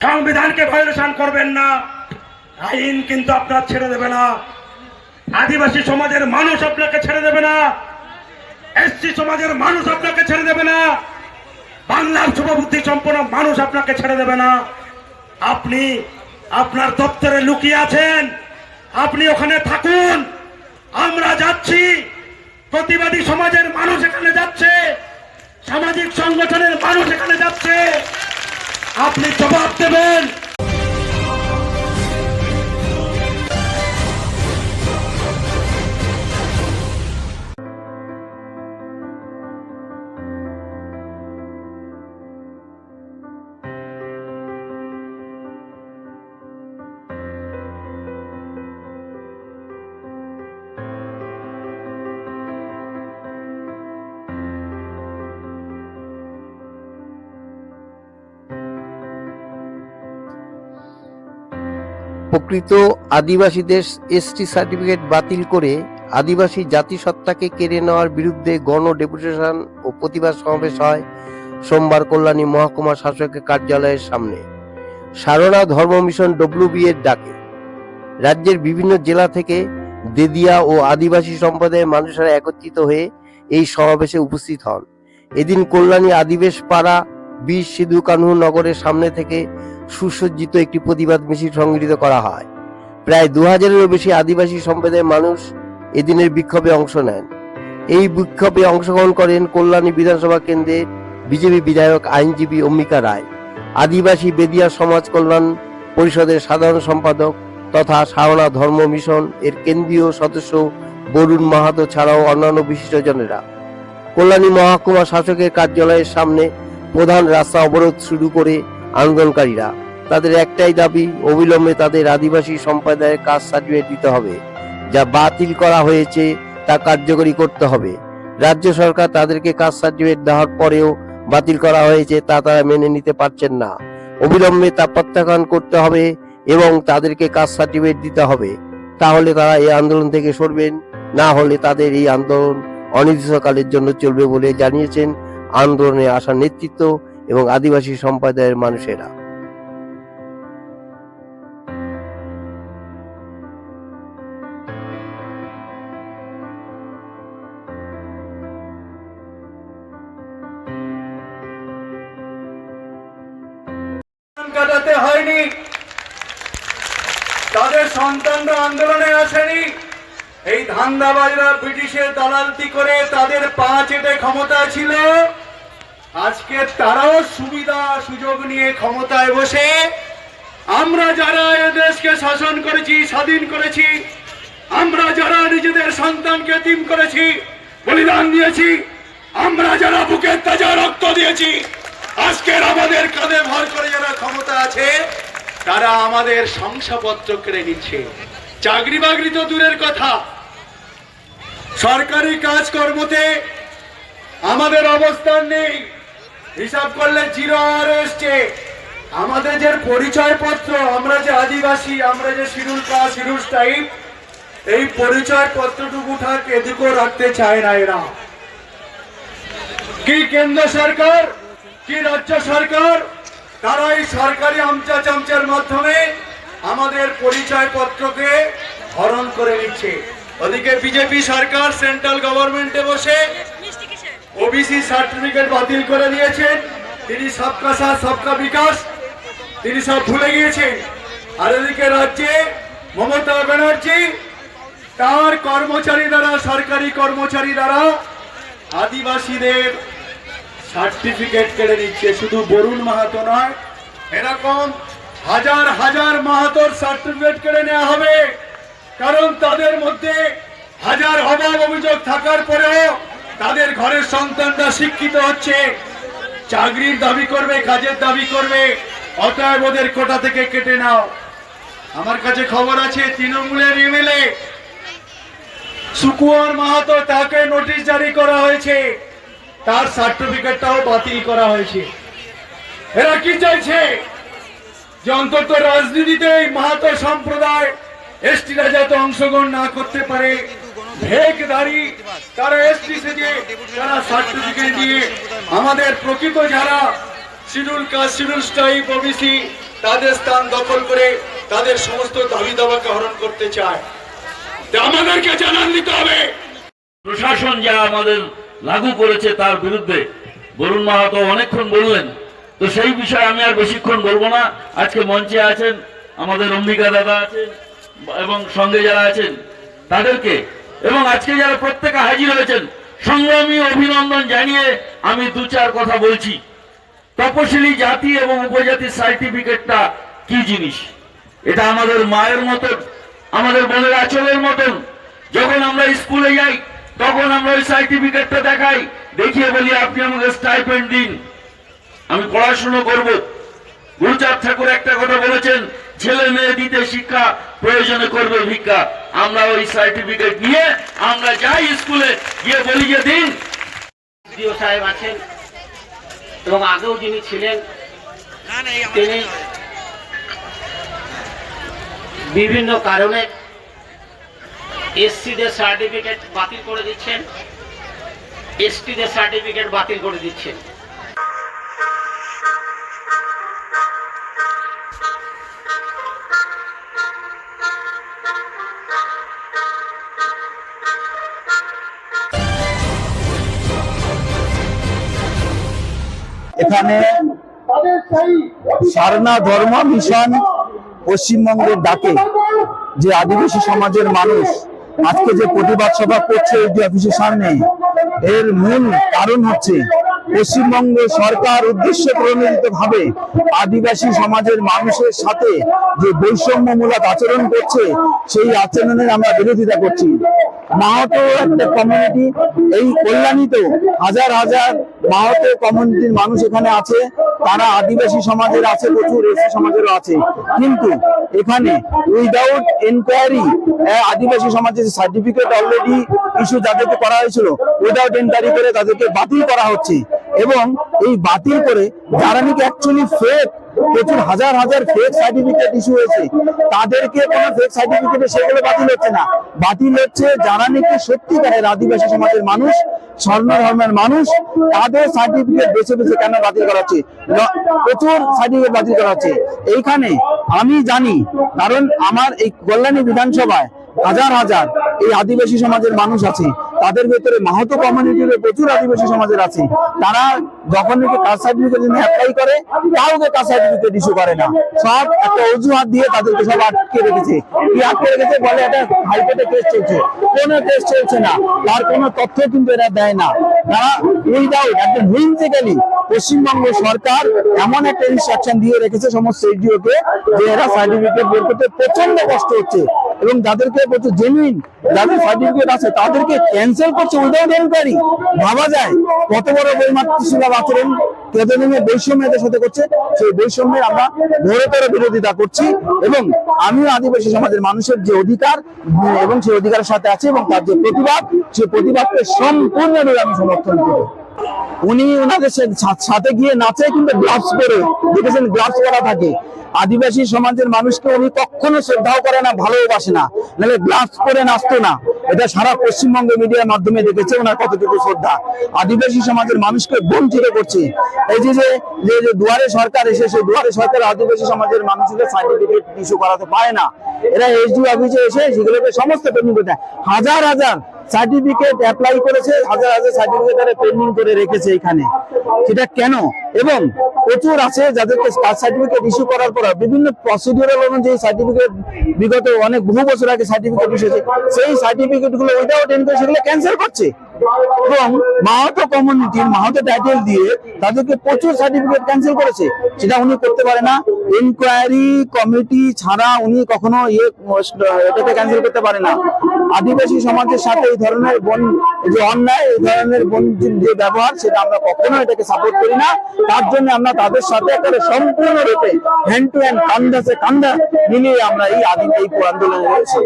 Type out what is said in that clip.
সংবিধানকে ভায়োলেশন করবেন না। আইন কিন্তু আপনার ছেড়ে দেবে না। আদিবাসী সমাজের মানুষ আপনাকে ছেড়ে দেবে না। এসসি সমাজের মানুষ আপনাকে ছেড়ে দেবে না। বাংলার শুভবুদ্ধি সম্পন্ন মানুষ আপনাকে ছেড়ে দেবে না। আপনি আপনার দপ্তরে লুকিয়ে আছেন। আপনি ওখানে থাকুন। আমরা যাচ্ছি। প্রতিবাদী সমাজের মানুষ এখানে যাচ্ছে। সামাজিক সংগঠনের মানুষ এখানে যাচ্ছে। আপনি জবাব দেবেন। প্রকৃত আদিবাসীদের এসটি সার্টিফিকেট বাতিল করে আদিবাসী জাতিসত্তাকে কেড়ে নেওয়ার বিরুদ্ধে গণ ডেপুটেশন ও প্রতিবাদ সমাবেশ হয় সোমবার কল্যাণী মহকুমা শাসকের কার্যালয়ের সামনে। সারনা ধর্ম মিশন ডব্লিউবি এর ডাকে। রাজ্যের বিভিন্ন জেলা থেকে দেদিয়া ও আদিবাসী সম্প্রদায়ের মানুষেরা একত্রিত হয়ে এই সমাবেশে উপস্থিত হন। এদিন কল্যাণী আদিবেশ পাড়া বীর সিধু কানহু নগরের সামনে থেকে সুসজ্জিত একটি প্রতিবাদ মিছিল সংগঠিত করা হয়। প্রায় দু হাজারেরও বেশি আদিবাসী সম্প্রদায়ের মানুষ এদিনের বিক্ষোভে অংশ নেন। এই বিক্ষোভে অংশগ্রহণ করেন কল্যাণী বিধানসভা কেন্দ্রের বিজেপি বিধায়ক আইনজীবী অম্বিকা রায়, আদিবাসী বেদিয়া সমাজ কল্যাণ পরিষদের সাধারণ সম্পাদক তথা সারনা ধর্ম মিশন এর কেন্দ্রীয় সদস্য বরুণ মাহাতো ছাড়াও অন্যান্য বিশিষ্টজনেরা। কল্যাণী মহকুমা শাসকের কার্যালয়ের সামনে প্রধান রাস্তা অবরোধ শুরু করে আন্দোলনকারীরা। তাদের একটাই দাবি, অবিলম্বে তাদের আদিবাসী সম্প্রদায়ের কাজ সার্টিফিকেট দিতে হবে, যা বাতিল করা হয়েছে তা কার্যকরী করতে হবে। রাজ্য সরকার তাদেরকে কাজ সার্টিফিকেট দেওয়ার পরেও বাতিল করা হয়েছে তা তারা মেনে নিতে পারছেন না। অবিলম্বে তা প্রত্যাখ্যান করতে হবে এবং তাদেরকে কাজ সার্টিফিকেট দিতে হবে। তাহলে তারা এই আন্দোলন থেকে সরবেন, না হলে তাদের এই আন্দোলন অনির্দিষ্টকালের জন্য চলবে বলে জানিয়েছেন আন্দোলনে আসা নেতৃত্ব এবং আদিবাসী সম্প্রদায়ের মানুষেরা। কাটাতে হয়নি। তাদের সন্তানরা আন্দোলনে আসেনি। এই ধান্দাবাজরা ব্রিটিশের দালালতি করে তাদের পা চেটে ক্ষমতা ছিল। আজকে তারাও সুবিধা, সুযোগ নিয়ে ক্ষমতায় বসে আমরা যারা দেশকে শাসন করেছি, স্বাধীন করেছি, আমরা যারা নিজেদের সন্তানকে তিম করেছি, বলিদান দিয়েছি, আমরা যারা বুকের তাজা রক্ত দিয়েছি, আজকের আমাদের কাঁধে ভর করে যারা ক্ষমতা আছে, তারা আমাদের শংসাপত্র কেড়ে নিচ্ছে। চাকরি বাকরি তো দূরের কথা। সরকারি কাজকর্মতে আমাদের অবস্থান নেই। হিসাব করলে জিরো আর এসছে। আমাদের যে পরিচয় পত্র আমরা যে আদিবাসী, আমরা যে শিরুল কা শিরুল টাইপ, এই পরিচয় পত্রটুকু থাক এদিকেও রাখতে চায় না এরা। কি কেন্দ্র সরকার, কি রাজ্য সরকার, তারা এই সরকারি আমচা চামচার মাধ্যমে আমাদের পরিচয় পত্রকে হরণ করে নিচ্ছে। ওদিকে বিজেপি সরকার, সেন্ট্রাল গভর্নমেন্টে বসে ওবিসি সার্টিফিকেট বাতিল করে দিয়েছেন। তিনি সবকা সাথ, সবকা বিকাশ। তিনি সব ভুলে গিয়েছেন। আর এদিকে রাজ্যে মমতা ব্যানার্জি তার কর্মচারী দ্বারা, সরকারি কর্মচারী দ্বারা আদিবাসীদের সার্টিফিকেট কেড়ে নিচ্ছে। শুধু বরুণ মাহাতো নয়, এরকম হাজার হাজার মাহাতোর সার্টিফিকেট কেড়ে নেওয়া হবে। কারণ তাদের মধ্যে হাজার অভাব অভিযোগ থাকার পরেও তাদের ঘরের সন্তানরা শিক্ষিত হচ্ছে। চাকরির দাবি করবে, কাজের দাবি করবে। অতএব ওদের কোটা থেকে কেটে নাও। আমার কাছে খবর আছে, তৃণমূলের এমএলএ সুকুয়ার মাহাতো তাকে নোটিশ জারি করা হয়েছে। তার সার্টিফিকেটটাও বাতিল করা হয়েছে। এরা কি চাইছে? যে অন্তত রাজনীতিতে এই মাহাতো সম্প্রদায় এসটিরা যাতে অংশগ্রহণ না করতে পারে। ভেকদারি তারা এসটি সেজে তারা সার্টিফিকেট দিয়ে আমাদের প্রকৃত যারা schedule caste schedule type OBC তাদের স্থান দখল করে তাদের সমস্ত দাবি দাবাকে হরণ করতে চায়। আমাদেরকে জানান দিতে হবে। প্রশাসন যা আমাদের লাগু করেছে তার বিরুদ্ধে, বরুণ মাহাতো অনেকক্ষণ বললেন, তো সেই বিষয়ে আমি আর বেশিক্ষণ বলব না। আজকে মঞ্চে আছেন আমাদের অম্বিকা দাদা আছেন এবং সঙ্গে যারা আছেন, তাদেরকে এবং আজকে যারা প্রত্যেকে হাজির হয়েছেন, সংগ্রামী অভিনন্দন জানিয়ে আমি দু চার কথা বলছি। তপশিলি জাতি এবং উপজাতির সার্টিফিকেটটা কি জিনিস? এটা আমাদের মায়ের মতন, আমাদের বোনের আচলের মতন। যখন আমরা স্কুলে যাই, তখন আমরা ওই সার্টিফিকেটটা দেখাই, দেখিয়ে বলি, আপনি আমাকে স্টাইপেন্ড দিন। আমি পড়াশুনো করব। গুরুচাঁদ ঠাকুর একটা কথা বলেছেন ছেলে মেয়ে দিতে শিক্ষা প্রয়োজনে করবে ভিক্ষা। আমরা ওই সার্টিফিকেট নিয়ে আমরা যাই স্কুলে, গিয়ে বলি যে, দিন। সাহেব আছেন এবং আগেও যিনি ছিলেন, তিনি বিভিন্ন কারণে এসসিদের সার্টিফিকেট বাতিল করে দিচ্ছেন, এসটিদের সার্টিফিকেট বাতিল করে দিচ্ছেন। এখানে সারনা ধর্ম মিশন পশ্চিমবঙ্গের ডাকে যে আদিবাসী সমাজের মানুষ আজকে যে প্রতিবাদ সভা করছে এই অফিসের সামনে, এর মূল কারণ হচ্ছে পশ্চিমবঙ্গ সরকার উদ্দেশ্য প্রণোদিত ভাবে আদিবাসী সমাজের মানুষের সাথে যে বৈষম্যমূলক আচরণ করছে, সেই আচরণের আমরা বিরোধিতা করছি। মাহাতো একটা কমিউনিটি এই কল্যাণীতেও হাজার হাজার মাহাতো কমিউনিটির মানুষ এখানে আছে, তারা আদিবাসী সমাজের আছে, প্রচুর এসি সমাজেরও আছে। কিন্তু এখানে উইদাউট এনকোয়ারি আদিবাসী সমাজের সার্টিফিকেট অলরেডি ইস্যু যাদেরকে করা হয়েছিল উইদাউট এনকোয়ারি করে তাদেরকে বাতিল করা হচ্ছে। এবং এই বাতিল করে যারা নাকি অ্যাকচুয়ালি ফেক প্রচুর হাজার হাজার ফেক সার্টিফিকেট ইস্যু হয়েছে, তাদেরকে কোনো ফেক সার্টিফিকেটে সেগুলো বাতিল হচ্ছে না। বাতিল হচ্ছে যারা নাকি সত্যিকারের আদিবাসী সমাজের মানুষ, স্বর্ণ ধর্মের মানুষ, তাদের সার্টিফিকেট বেছে বেছে কেন বাতিল করা হচ্ছে? প্রচুর সার্টিফিকেট বাতিল করা হচ্ছে। এইখানে আমি জানি, কারণ আমার এই কল্যাণী বিধানসভায় হাজার হাজার এই আদিবাসী সমাজের মানুষ আছে। তাদের ভেতরে মাহাতো কমিউনিটির প্রচুর আদিবাসী সমাজের আছে। তারা যখন নাকি কাস্ট সার্টিফিকেট জন্য অ্যাপ্লাই করে, কাউকে কাস্ট সার্টিফিকেট ইস্যু করে না। সব একটা অজুহাত দিয়ে তাদেরকে সব আটকে রেখেছে। কি আটকে রেখেছে বলে এটা হাইকোর্টে কেস চলছে। কোনো কেস চলছে না। তার কোনো তথ্য কিন্তু এরা দেয় না। তারা উইদাউট একদম হুইন্সিক্যালি পশ্চিমবঙ্গ সরকার এমন একটা ইনস্ট্রাকশন দিয়ে রেখেছে সমস্ত এসডিওকে যে এরা সার্টিফিকেট বের করতে প্রচণ্ড কষ্ট হচ্ছে। এবং যাদেরকে প্রচুর জেনুইন যাদের সার্টিফিকেট আছে, তাদেরকে ক্যান্সেল করছে উইদাউট এনকোয়ারি ভাবা যায় কত বড় বৈমাতৃসুলভ আচরণ কেদলিংয়ের বৈষম্য এদের সাথে করছে, সেই বৈষম্যের আমরা ঘোরতর বিরোধিতা করছি এবং আমিও আদিবাসী সমাজের মানুষের যে অধিকার, এবং সেই অধিকারের সাথে আছে এবং তার যে প্রতিবাদ, সেই প্রতিবাদকে সম্পূর্ণভাবে আমি সমর্থন করি। উনি ওনাদের সাথে গিয়ে নাচে কিন্তু গ্লাভস পরে। দেখেছেন গ্লাভস করা থাকে। আদিবাসী সমাজের মানুষকে উনি কখনো শ্রদ্ধাও করে না, ভালোবাসে না। নাহলে গ্লাভস পরে নাচতো না। এটা সারা পশ্চিমবঙ্গ মিডিয়ার মাধ্যমে দেখেছে ওনার কতটুকু শ্রদ্ধা। আদিবাসী সমাজের মানুষকে বঞ্চিত করছে। এই যে, যে- যে দুয়ারে সরকার এসে, সেই দুয়ারে সরকার আদিবাসী সমাজের মানুষদের সার্টিফিকেট ইস্যু করাতে পারে না। এরা এসডি অফিসে এসে সেগুলোকে সমস্ত করতে হাজার হাজার সার্টিফিকেট অ্যাপ্লাই করেছে, হাজার হাজার সার্টিফিকেট তারা পেন্ডিং করে রেখেছে এখানে। সেটা কেন? এবং প্রচুর আছে যাদেরকে কাস্ট সার্টিফিকেট ইস্যু করার পর, বিভিন্ন প্রসিডিউরাল অনুযায়ী সার্টিফিকেট বিগত অনেক বহু বছর আগে সার্টিফিকেট ইস্যু সেই সার্টিফিকেটগুলো ওইটাও টেন করে সেগুলো ক্যান্সেল করছে। এবং মাহাতো কমিউনিটির মাহাতো টাইটেল দিয়ে তাদেরকে প্রচুর সার্টিফিকেট ক্যান্সেল করেছে। সেটা উনি করতে পারে না। ইনকোয়ারি কমিটি ছাড়া উনি কখনো ইয়ে এটাকে ক্যান্সেল করতে পারে না। আদিবাসী সমাজের সাথে এই ধরনের বন যে অন্যায়, এই ধরনের বন যে ব্যবহার, সেটা আমরা কখনো এটাকে সাপোর্ট করি না। তার জন্য আমরা তাদের সাথে একেবারে সম্পূর্ণরূপে হ্যান্ড টু হ্যান্ড কান্দাসে কান্দা মিলিয়ে আমরা এই আদি এই আন্দোলনে রয়েছি।